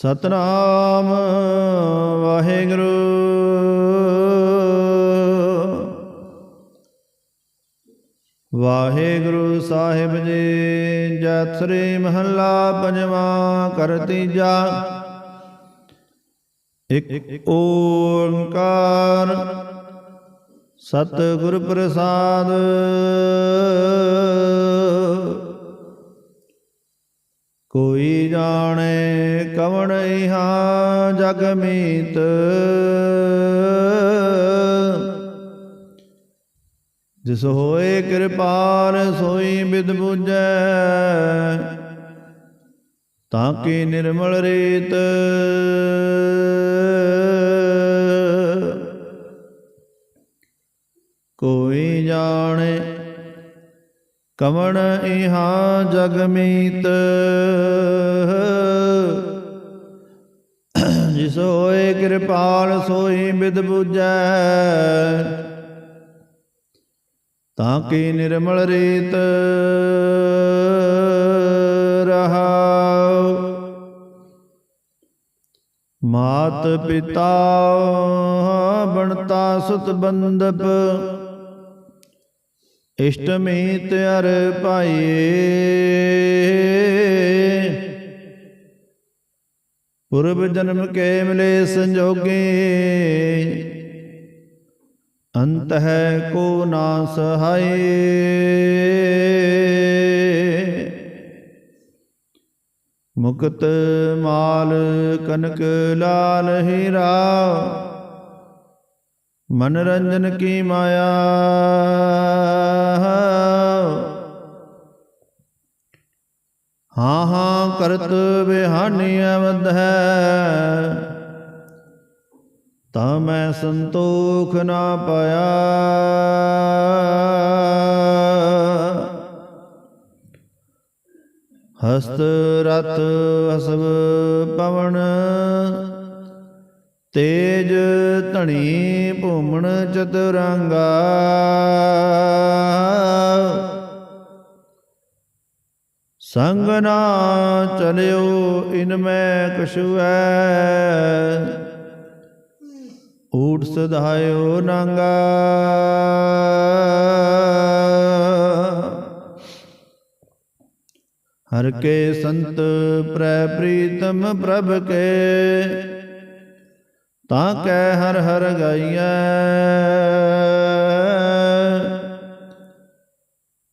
ਸਤਨਾਮ ਵਾਹਿਗੁਰੂ। ਵਾਹਿਗੁਰੂ ਸਾਹਿਬ ਜੀ ਜੈ ਸ੍ਰੀ ਮਹੱਲਾ ਪੰਜਵਾਂ ਕਰਤੀ ਤੀਜਾ। ਇੱਕ ਓੰਕਾਰ ਸਤਿਗੁਰ ਪ੍ਰਸਾਦ। ਕੋਈ ਜਾਣੇ ਕਵਣ ਇਹਾ ਜਗ ਮੀਤ? ਜਿਸ ਹੋਏ ਕਿਰਪਾਲ ਸੋਈ ਬਿਦ ਬੁਝੈ, ਤਾਂ ਕੀ ਨਿਰਮਲ ਰੀਤ? ਕੋਈ ਜਾਣੇ ਕਵਣ ਇਹਾ ਜਗ ਮੀਤ? ਸੋਏ ਕਿਰਪਾਲ ਸੋਈ ਬਿਦ ਬੁਝੈ। ਤਾਂ ਕੀ ਨਿਰਮਲ ਰੀਤ ਰਹਾਉ? ਮਾਤ ਪਿਤਾ ਬਣਤਾ ਸੁਤ ਬੰਦਪ ਇਸ਼ਟ ਮੀਤ ਅਰ ਭਾਈਏ। ਪੁਰਬ ਜਨਮ ਕੇ ਮਿਲੇ ਸੰਜੋਗੇ। ਅੰਤ ਹੈ ਕੋ ਨਾ ਸਹਾਏ। ਮੁਕਤ ਮਾਲ ਕਨਕ ਲਾਲ ਹੀਰਾ। ਮਨਰੰਜਨ ਕੀ ਮਾਇਆ। ਹਾਂ ਹਾਂ ਕਰਤ ਬਿਹਾਨੀ ਅਵਧ ਹੈ। ਤਾਂ ਮੈਂ ਸੰਤੋਖ ਨਾ ਪਾਇਆ। ਹਸਤ ਰਤ ਹਸਬ ਪਵਨ, ਤੇਜ ਧਣੀ ਭੂਮਣ ਚਤੁਰੰਗਾ। ਸੰਗ ਨਾ ਚਲਿਓ, ਇਨ ਮੈਂ ਕਛੁਐ। ਊਟ ਸਧਾਇਓ ਨੰਗਾ। ਹਰ ਕੇ ਸੰਤ ਪ੍ਰੈ ਪ੍ਰੀਤਮ ਪ੍ਰਭ ਕੇ, ਤਾਂ ਕੈ ਹਰ ਹਰ ਗਾਈਐ।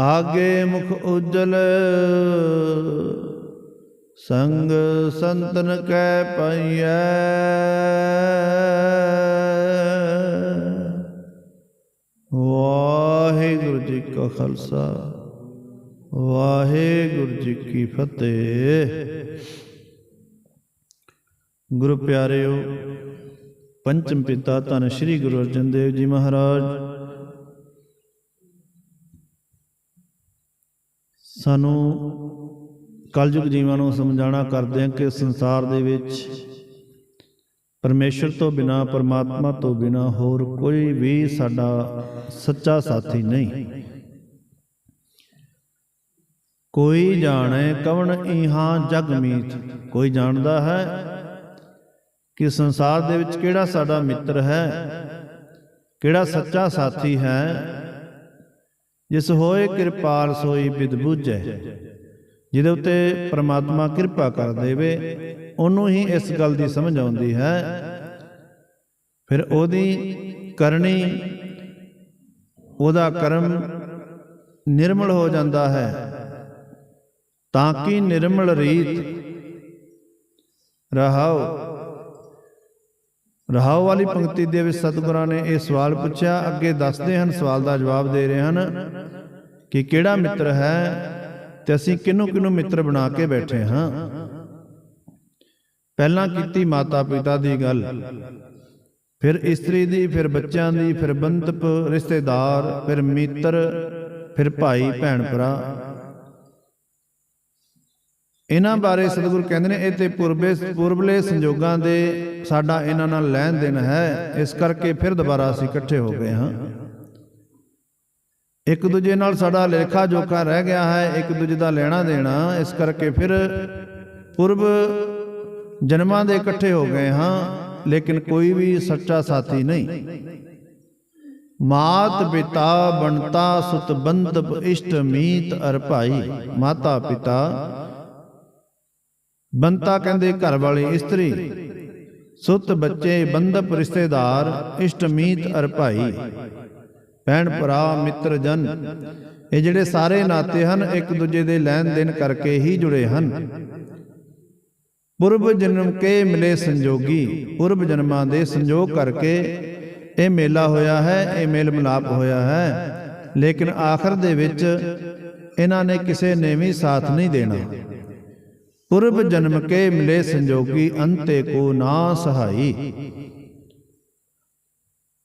ਆਗੇ ਮੁਖ ਉਜਲ। ਸੰਗ ਸੰਤਨ ਕੈ ਪਈਐ। ਵਾਹਿਗੁਰੂ ਜੀ ਕਾ ਖਾਲਸਾ, ਵਾਹਿਗੁਰੂ ਜੀ ਕੀ ਫਤਿਹ। ਗੁਰੂ ਪਿਆਰਿਓ, ਪੰਚਮ ਪਿਤਾ ਧੰਨ ਸ਼੍ਰੀ ਗੁਰੂ ਅਰਜਨ ਦੇਵ ਜੀ ਮਹਾਰਾਜ ਸਾਨੂੰ ਕਲਯੁਗ ਜੀਵਾਂ ਨੂੰ ਸਮਝਾਣਾ ਕਰਦੇ ਹਾਂ ਕਿ ਸੰਸਾਰ ਦੇ ਵਿੱਚ ਪਰਮੇਸ਼ਰ ਤੋਂ ਬਿਨਾ, ਪਰਮਾਤਮਾ ਤੋਂ ਬਿਨਾ ਹੋਰ ਕੋਈ ਵੀ ਸਾਡਾ ਸੱਚਾ ਸਾਥੀ ਨਹੀਂ। ਕੋਈ ਜਾਣੇ ਕਵਣ ਇਹਾਂ ਜਗ ਮੀਤ? ਕੋਈ ਜਾਣਦਾ ਹੈ ਕਿ ਸੰਸਾਰ ਦੇ ਵਿੱਚ ਕਿਹੜਾ ਸਾਡਾ ਮਿੱਤਰ ਹੈ, ਕਿਹੜਾ ਸੱਚਾ ਸਾਥੀ ਹੈ? ਜਿਸ ਹੋਏ ਕਿਰਪਾਲ ਸੋਈ ਬਿਦ ਬੂਝੈ। ਜਿਹਦੇ ਉੱਤੇ ਪ੍ਰਮਾਤਮਾ ਕਿਰਪਾ ਕਰ ਦੇਵੇ, ਉਹਨੂੰ ਹੀ ਇਸ ਗੱਲ ਦੀ ਸਮਝ ਆਉਂਦੀ ਹੈ। ਫਿਰ ਉਹਦੀ ਕਰਨੀ, ਉਹਦਾ ਕਰਮ ਨਿਰਮਲ ਹੋ ਜਾਂਦਾ ਹੈ, ਤਾਂ ਕਿ ਨਿਰਮਲ ਰੀਤ ਰਹਾਓ ਰਹਾਓ ਵਾਲੀ ਪੰਕਤੀ ਦੇ ਵਿੱਚ ਸਤਿਗੁਰਾਂ ਨੇ ਇਹ ਸਵਾਲ ਪੁੱਛਿਆ, ਅੱਗੇ ਦੱਸਦੇ ਹਨ, ਸਵਾਲ ਦਾ ਜਵਾਬ ਦੇ ਰਹੇ ਹਨ ਕਿ ਕਿਹੜਾ ਮਿੱਤਰ ਹੈ ਤੇ ਅਸੀਂ ਕਿਹਨੂੰ ਕਿਹਨੂੰ ਮਿੱਤਰ ਬਣਾ ਕੇ ਬੈਠੇ ਹਾਂ। ਪਹਿਲਾਂ ਕੀਤੀ ਮਾਤਾ ਪਿਤਾ ਦੀ ਗੱਲ, ਫਿਰ ਇਸਤਰੀ ਦੀ, ਫਿਰ ਬੱਚਿਆਂ ਦੀ, ਫਿਰ ਬੰਧਪ, ਰਿਸ਼ਤੇਦਾਰ, ਫਿਰ ਮਿੱਤਰ, ਫਿਰ ਭਾਈ, ਭੈਣ ਭਰਾ। ਇਹਨਾਂ ਬਾਰੇ ਸਤਿਗੁਰ ਕਹਿੰਦੇ ਨੇ, ਇਹ ਤੇ ਪੁਰਬੇ ਪੁਰਬਲੇ ਸੰਜੋਗਾਂ ਦੇ ਸਾਡਾ ਇਹਨਾਂ ਨਾਲ ਲੈਣ ਦੇਣ ਹੈ। ਇਸ ਕਰਕੇ ਫਿਰ ਦੁਬਾਰਾ ਅਸੀਂ ਇਕੱਠੇ ਹੋ ਗਏ ਹਾਂ। ਇੱਕ ਦੂਜੇ ਨਾਲ ਸਾਡਾ ਲੇਖਾ ਜੋਖਾ ਰਹਿ ਗਿਆ ਹੈ, ਇੱਕ ਦੂਜੇ ਦਾ ਲੈਣਾ ਦੇਣਾ। ਇਸ ਕਰਕੇ ਫਿਰ ਪੁਰਬ ਜਨਮਾਂ ਦੇ ਇਕੱਠੇ ਹੋ ਗਏ ਹਾਂ, ਲੇਕਿਨ ਕੋਈ ਵੀ ਸੱਚਾ ਸਾਥੀ ਨਹੀਂ। ਮਾਤ ਪਿਤਾ ਬਣਤਾ ਸੁਤ ਬੰਧਪ ਇਸ਼ਟ ਮੀਤ ਅਰ ਭਾਈ, ਮਾਤਾ ਪਿਤਾ ਬੰਤਾ ਕਹਿੰਦੇ ਘਰ ਵਾਲੀ ਇਸਤਰੀ। ਸੁੱਤ ਬੱਚੇ ਬੰਦਪ ਰਿਸ਼ਤੇਦਾਰ, ਇਸ਼ਟ ਮੀਤ ਅਰ ਭਾਈ। ਭੈਣ ਭਰਾ, ਮਿੱਤਰ ਜਨ। ਇਹ ਜਿਹੜੇ ਸਾਰੇ ਨਾਤੇ ਹਨ, ਇੱਕ ਦੂਜੇ ਦੇ ਲੈਣ ਦੇਣ ਕਰਕੇ ਹੀ ਜੁੜੇ ਹਨ। ਪੁਰਬ ਜਨਮ ਕੇ ਮਿਲੇ ਸੰਜੋਗੀ। ਪੁਰਬ ਜਨਮਾਂ ਦੇ ਸੰਜੋਗ ਕਰਕੇ ਇਹ ਮੇਲਾ ਹੋਇਆ ਹੈ, ਇਹ ਮੇਲ ਮਿਲਾਪ ਹੋਇਆ ਹੈ। ਲੇਕਿਨ ਆਖਰ ਦੇ ਵਿੱਚ ਇਹਨਾਂ ਨੇ ਕਿਸੇ ਨੇ ਵੀ ਸਾਥ ਨਹੀਂ ਦੇਣਾ। ਪੁਰਬ ਜਨਮ ਕੇ ਮਿਲੇ ਸੰਜੋਗੀ ਅੰਤੇ ਕੋ ਨਾ ਸਹਾਈ।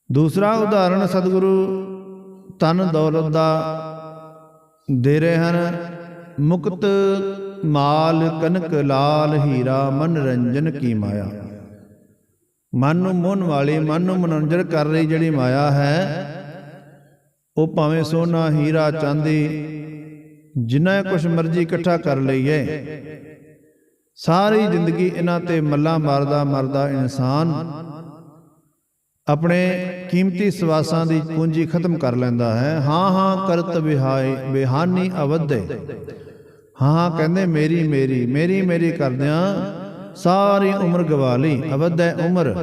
ਦੂਸਰਾ ਉਦਾਹਰਣ ਸਤਿਗੁਰੂ ਤਨ ਦੌਲਤ ਦਾ ਦੇ ਰਹੇ ਹਨ। ਮੁਕਤ ਮਾਲ ਕਨਕ ਲਾਲ ਹੀਰਾ ਮਨਰੰਜਨ ਕੀ ਮਾਇਆ। ਮਨ ਨੂੰ ਮੋਹਨ ਵਾਲੀ ਮਨ ਨੂੰ ਮਨੋਰੰਜਨ ਕਰ ਰਹੀ ਜਿਹੜੀ ਮਾਇਆ ਹੈ ਉਹ ਭਾਵੇਂ ਸੋਨਾ ਹੀਰਾ ਚਾਂਦੀ ਜਿੰਨਾ ਕੁਛ ਮਰਜ਼ੀ ਇਕੱਠਾ ਕਰ ਲਈਏ ਸਾਰੀ ਜ਼ਿੰਦਗੀ ਇਹਨਾਂ ਤੇ ਮੱਲਾ ਮਾਰਦਾ ਮਰਦਾ ਇਨਸਾਨ ਆਪਣੇ ਕੀਮਤੀ ਸਵਾਸਾਂ ਦੀ ਪੂੰਜੀ ਖਤਮ ਕਰ ਲੈਂਦਾ ਹੈ। ਹਾਂ ਹਾਂ ਕਰਤ ਵਿਹਾਈ ਬਿਹਾਨੀ ਅਵਧੇ। ਹਾਂ ਹਾਂ ਕਹਿੰਦੇ ਮੇਰੀ ਮੇਰੀ ਮੇਰੀ ਮੇਰੀ ਕਰਦਿਆਂ ਸਾਰੀ ਉਮਰ ਗਵਾ ਲਈ। ਅਵਧੈ ਉਮਰ।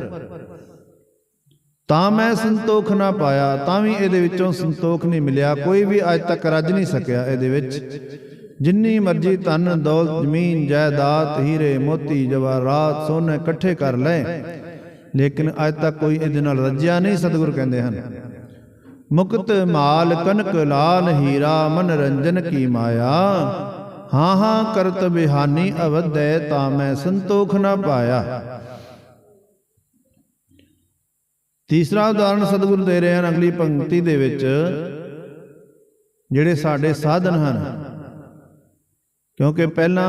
ਤਾਂ ਮੈਂ ਸੰਤੋਖ ਨਾ ਪਾਇਆ ਤਾਂ ਵੀ ਇਹਦੇ ਵਿੱਚੋਂ ਸੰਤੋਖ ਨਹੀਂ ਮਿਲਿਆ। ਕੋਈ ਵੀ ਅੱਜ ਤੱਕ ਰੱਜ ਨਹੀਂ ਸਕਿਆ ਇਹਦੇ ਵਿੱਚ। ਜਿੰਨੀ ਮਰਜ਼ੀ ਧਨ ਦੌਲਤ ਜ਼ਮੀਨ ਜਾਇਦਾਦ ਹੀਰੇ ਮੋਤੀ ਜਵਾਹਰਾਤ ਸੋਨੇ ਇਕੱਠੇ ਕਰ ਲੈ ਲੇਕਿਨ ਅੱਜ ਤੱਕ ਕੋਈ ਇਹਦੇ ਨਾਲ ਰੱਜਿਆ ਨਹੀਂ ਸਤਿਗੁਰ ਕਹਿੰਦੇ ਹਨ। ਮੁਕਤ ਮਾਲ ਕਨਕ ਲਾਲ ਹੀਰਾ ਮਨਰੰਜਨ ਕੀ ਮਾਇਆ? ਹਾਂ ਹਾਂ ਕਰਤ ਬਿਹਾਨੀ ਅਵਧੈ ਤਾਂ ਮੈਂ ਸੰਤੋਖ ਨਾ ਪਾਇਆ। ਤੀਸਰਾ ਉਦਾਹਰਣ ਸਤਿਗੁਰੂ ਦੇ ਰਹੇ ਹਨ ਅਗਲੀ ਪੰਕਤੀ ਦੇ ਵਿੱਚ ਜਿਹੜੇ ਸਾਡੇ ਸਾਧਨ ਹਨ। ਕਿਉਂਕਿ ਪਹਿਲਾਂ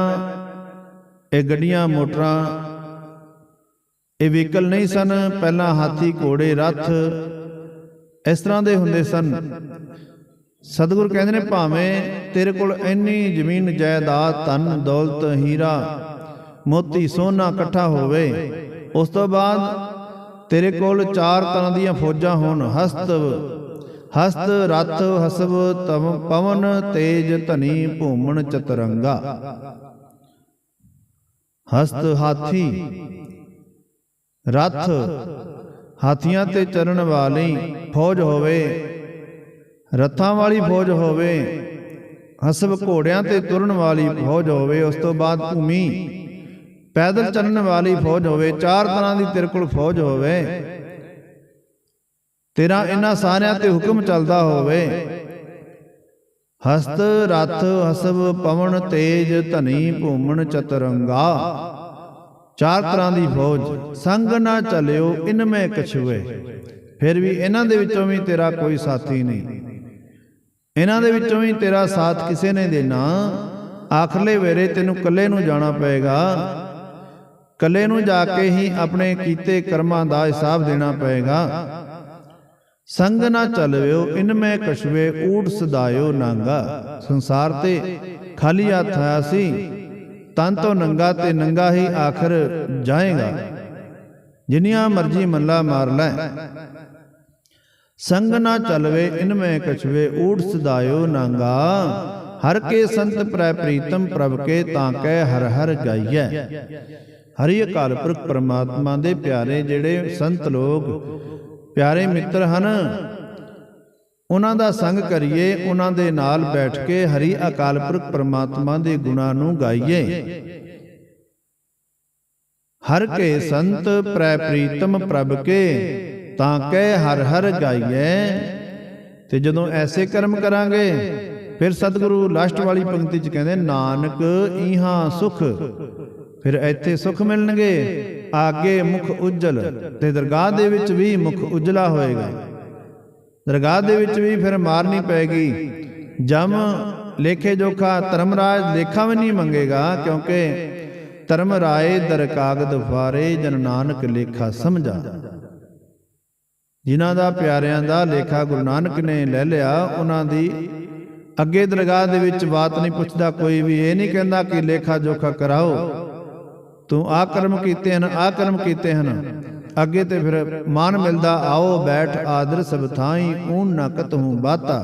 ਇਹ ਗੱਡੀਆਂ, ਮੋਟਰਾਂ, ਇਹ ਵਹੀਕਲ ਨਹੀਂ ਸਨ, ਪਹਿਲਾਂ ਹਾਥੀ, ਘੋੜੇ, ਰੱਥ ਇਸ ਤਰ੍ਹਾਂ ਦੇ ਹੁੰਦੇ ਸਨ। ਸਤਿਗੁਰ ਕਹਿੰਦੇ ਨੇ, ਭਾਵੇਂ ਤੇਰੇ ਕੋਲ ਇੰਨੀ ਜ਼ਮੀਨ, ਜਾਇਦਾਦ, ਧਨ, ਦੌਲਤ, ਹੀਰਾ, ਮੋਤੀ, ਸੋਨਾ ਇਕੱਠਾ ਹੋਵੇ, ਉਸ ਤੋਂ ਬਾਅਦ ਤੇਰੇ ਕੋਲ ਚਾਰ ਤਰ੍ਹਾਂ ਦੀਆਂ ਫੌਜਾਂ ਹੋਣ ਹਸਤ ਹਸਤ ਰਥ ਹਸਬ ਤਮ ਪਵਨ ਤੇਜ ਧਨੀ ਭੂਮਣ ਚਤਰੰਗਾ। ਹਸਤ ਹਾਥੀ ਰਥ ਹਾਥੀਆਂ ਤੇ ਚਰਨ ਵਾਲੀ ਫੌਜ ਹੋਵੇ ਰਥਾਂ ਵਾਲੀ ਫੌਜ ਹੋਵੇ ਹਸਬ ਘੋੜਿਆਂ ਤੇ ਤੁਰਨ ਵਾਲੀ ਫੌਜ ਹੋਵੇ ਉਸ ਤੋਂ ਬਾਅਦ ਭੂਮੀ ਪੈਦਲ ਚੱਲਣ ਵਾਲੀ ਫੌਜ ਹੋਵੇ ਚਾਰ ਤਰ੍ਹਾਂ ਦੀ ਤੇਰੇ ਕੋਲ ਫੌਜ ਹੋਵੇ। ਤੇਰਾ ਇਹਨਾਂ ਸਾਰਿਆਂ ਤੇ ਹੁਕਮ ਚੱਲਦਾ ਹੋਵੇ। ਹਸਤ ਰਥ ਹਸਬ ਪਵਨ ਤੇਜ ਧਨੀ ਭੂਮਣ ਚਤਰੰਗਾ। ਚਾਰ ਤਰ੍ਹਾਂ ਦੀ ਫੌਜ। ਸੰਗ ਨਾ ਚਲਿਓ ਇਨ ਮੈਂ ਕਛੂਏ। ਫਿਰ ਵੀ ਇਹਨਾਂ ਦੇ ਵਿੱਚੋਂ ਵੀ ਤੇਰਾ ਕੋਈ ਸਾਥੀ ਨਹੀਂ। ਇਹਨਾਂ ਦੇ ਵਿੱਚੋਂ ਵੀ ਤੇਰਾ ਸਾਥ ਕਿਸੇ ਨੇ ਦੇਣਾ। ਆਖਰਲੇ ਵੇਰੇ ਤੈਨੂੰ ਇਕੱਲੇ ਨੂੰ ਜਾਣਾ ਪਏਗਾ। ਇਕੱਲੇ ਨੂੰ ਜਾ ਕੇ ਹੀ ਆਪਣੇ ਕੀਤੇ ਕਰਮਾਂ ਦਾ ਹਿਸਾਬ ਦੇਣਾ ਪਏਗਾ। ਸੰਗ ਨਾ ਚਲਵਿਓ, ਇਨ ਮੈਂ ਕਸ਼ਵੇ ਊਟ ਸਦਾਇਓ ਨਾਂਗਾ। ਸੰਸਾਰ ਤੇ ਖਾਲੀ ਹੱਥ ਆਇਆ ਸੀ ਤਨ ਤੋਂ ਨੰਗਾ ਤੇ ਨੰਗਾ ਹੀ ਆਖਰ ਜਾਏਗਾ। ਜਿਨੀਆਂ ਮਰਜ਼ੀ ਮੱਲਾ ਮਾਰ ਲੈ। ਸੰਗ ਨਾ ਚਲਵੇ, ਇਨ ਮੈਂ ਕਛਵੇ ਊੜ ਸਦਾਇਓ ਨਾਂਗਾ। ਹਰ ਕੇ ਸੰਤ ਪ੍ਰੈ ਪ੍ਰੀਤਮ ਪ੍ਰਭ ਕੇ, ਤਾਂ ਕਹਿ ਹਰ ਹਰ ਗਾਈਐ ਹਰੀ ਅਕਾਲ ਪੁਰਖ ਪ੍ਰਮਾਤਮਾ ਦੇ ਪਿਆਰੇ ਜਿਹੜੇ ਸੰਤ ਲੋਕ ਪਿਆਰੇ ਮਿੱਤਰ ਹਨ, ਉਹਨਾਂ ਦਾ ਸੰਗ ਕਰੀਏ, ਉਹਨਾਂ ਦੇ ਨਾਲ ਬੈਠ ਕੇ ਹਰੀ ਅਕਾਲ ਪੁਰਖ ਪ੍ਰਮਾਤਮਾ ਦੇ ਗੁਣਾਂ ਨੂੰ ਗਾਈਏ। ਹਰ ਕੇ ਸੰਤ ਪ੍ਰੈ ਪ੍ਰੀਤਮ ਪ੍ਰਭ ਕੇ, ਤਾਂ ਕਹਿ ਹਰ ਹਰ ਗਾਈਏ ਤੇ ਜਦੋਂ ਐਸੇ ਕਰਮ ਕਰਾਂਗੇ, ਫਿਰ ਸਤਿਗੁਰੂ ਲਾਸਟ ਵਾਲੀ ਪੰਕਤੀ ਚ ਕਹਿੰਦੇ, ਨਾਨਕ ਇਹਾਂ ਸੁਖ, ਫਿਰ ਇੱਥੇ ਸੁਖ ਮਿਲਣਗੇ। ਆਗੇ ਮੁਖ ਉਜਲ, ਤੇ ਦਰਗਾਹ ਦੇ ਵਿੱਚ ਵੀ ਮੁਖ ਉਜਲਾ ਹੋਏਗਾ। ਦਰਗਾਹ ਦੇ ਵਿੱਚ ਵੀ ਫਿਰ ਮਾਰਨੀ ਪੈਗੀ। ਜਮ ਲੇਖੇ ਜੋਖਾ ਧਰਮਰਾਜ ਲੇਖਾ ਵੀ ਨਹੀਂ ਮੰਗੇਗਾ, ਕਿਉਂਕਿ ਧਰਮ ਰਾਏ ਦਰ ਕਾਗਦ ਫਾਰੇ ਜਨ ਨਾਨਕ ਲੇਖਾ ਸਮਝਾ। ਜਿਨ੍ਹਾਂ ਦਾ ਪਿਆਰਿਆਂ ਦਾ ਲੇਖਾ ਗੁਰੂ ਨਾਨਕ ਨੇ ਲੈ ਲਿਆ, ਉਹਨਾਂ ਦੀ ਅੱਗੇ ਦਰਗਾਹ ਦੇ ਵਿੱਚ ਬਾਤ ਨਹੀਂ ਪੁੱਛਦਾ, ਕੋਈ ਵੀ ਇਹ ਨਹੀਂ ਕਹਿੰਦਾ ਕਿ ਲੇਖਾ ਜੋਖਾ ਕਰਾਓ। ਤੂੰ ਆ ਕਰਮ ਕੀਤੇ ਹਨ ਆ ਕਰਮ ਕੀਤੇ ਹਨ। ਅੱਗੇ ਤੇ ਫਿਰ ਮਾਨ ਮਿਲਦਾ, ਆਓ ਬੈਠ ਆਦਰ ਸਭ ਥਾਈ ਊਨ ਨਾ ਕਤਹੂ ਬਾਤਾ।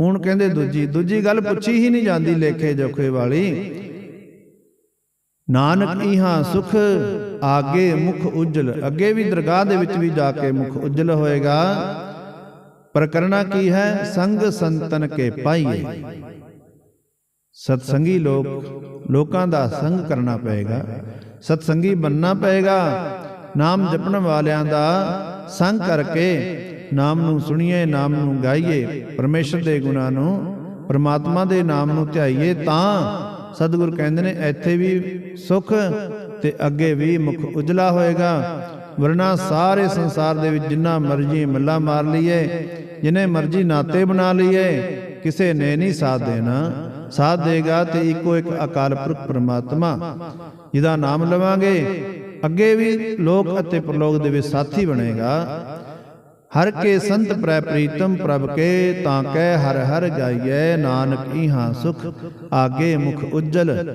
ਹੁਣ ਕਹਿੰਦੇ ਦੂਜੀ ਦੂਜੀ ਗੱਲ ਪੁੱਛੀ ਹੀ ਨਹੀਂ ਜਾਂਦੀ ਲੇਖੇ ਜੋਖੇ ਵਾਲੀ। ਨਾਨਕ ਇਹਾਂ ਸੁਖ, ਆਗੇ ਮੁਖ ਉਜਲ। ਅੱਗੇ ਵੀ ਦਰਗਾਹ ਦੇ ਵਿੱਚ ਵੀ ਜਾ ਕੇ ਮੁਖ ਉਜਲ ਹੋਏਗਾ। ਪਰ ਕਰਨਾ ਕੀ ਹੈ? ਸੰਗ ਸੰਤਨ ਕੇ ਪਾਈਏ। ਸਤਸੰਗੀ ਲੋਕ ਲੋਕਾਂ ਦਾ ਸੰਗ ਕਰਨਾ ਪਏਗਾ। ਸਤਸੰਗੀ ਬੰਨਣਾ ਪਏਗਾ। ਨਾਮ ਜਪਣ ਵਾਲਿਆਂ ਦਾ ਸੰਗ ਕਰਕੇ ਨਾਮ ਨੂੰ ਸੁਣੀਏ, ਨਾਮ ਨੂੰ ਗਾਈਏ। ਪਰਮੇਸ਼ਰ ਦੇ ਗੁਣਾਂ ਨੂੰ, ਪਰਮਾਤਮਾ ਦੇ ਨਾਮ ਨੂੰ ਧਿਆਈਏ ਤਾਂ ਸਤਿਗੁਰ ਕਹਿੰਦੇ ਨੇ, ਇੱਥੇ ਵੀ ਸੁਖ ਤੇ ਅੱਗੇ ਵੀ ਮੁਖ ਉਜਲਾ ਹੋਏਗਾ। ਵਰਨਾ ਸਾਰੇ ਸੰਸਾਰ ਦੇ ਵਿੱਚ ਜਿੰਨਾ ਮਰਜ਼ੀ ਮੱਲਾ ਮਾਰ ਲਈਏ, ਜਿਨੇ ਮਰਜ਼ੀ ਨਾਤੇ ਬਣਾ ਲਈਏ, ਕਿਸੇ ਨੇ ਨਹੀਂ ਸਾਥ ਦੇਣਾ। ਸਾਥ ਦੇਗਾ ਤੇ ਇੱਕੋ ਇੱਕ ਅਕਾਲ ਪੁਰਖ ਪ੍ਰਮਾਤਮਾ, ਜਿਹਦਾ ਨਾਮ ਲਵਾਂਗੇ। ਅੱਗੇ ਵੀ ਲੋਕ ਅਤੇ ਪ੍ਰਲੋਕ ਦੇ ਵਿੱਚ ਸਾਥੀ ਬਣੇਗਾ। ਹਰ ਕੇ ਸੰਤ ਪ੍ਰੈ ਪ੍ਰੀਤਮ ਪ੍ਰਭ ਕੇ, ਤਾਂ ਕਹਿ ਹਰ ਹਰ ਗਾਈਐ ਨਾਨਕ ਇਹਾਂ ਸੁਖ, ਆਗੇ ਮੁਖ ਉਜਲ,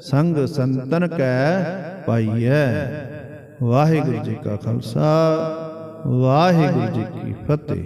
ਸੰਗ ਸੰਤਨ ਕੈ ਪਾਈਐ। ਵਾਹਿਗੁਰੂ ਜੀ ਕਾ ਖਾਲਸਾ, ਵਾਹਿਗੁਰੂ ਜੀ ਕੀ ਫਤਿਹ।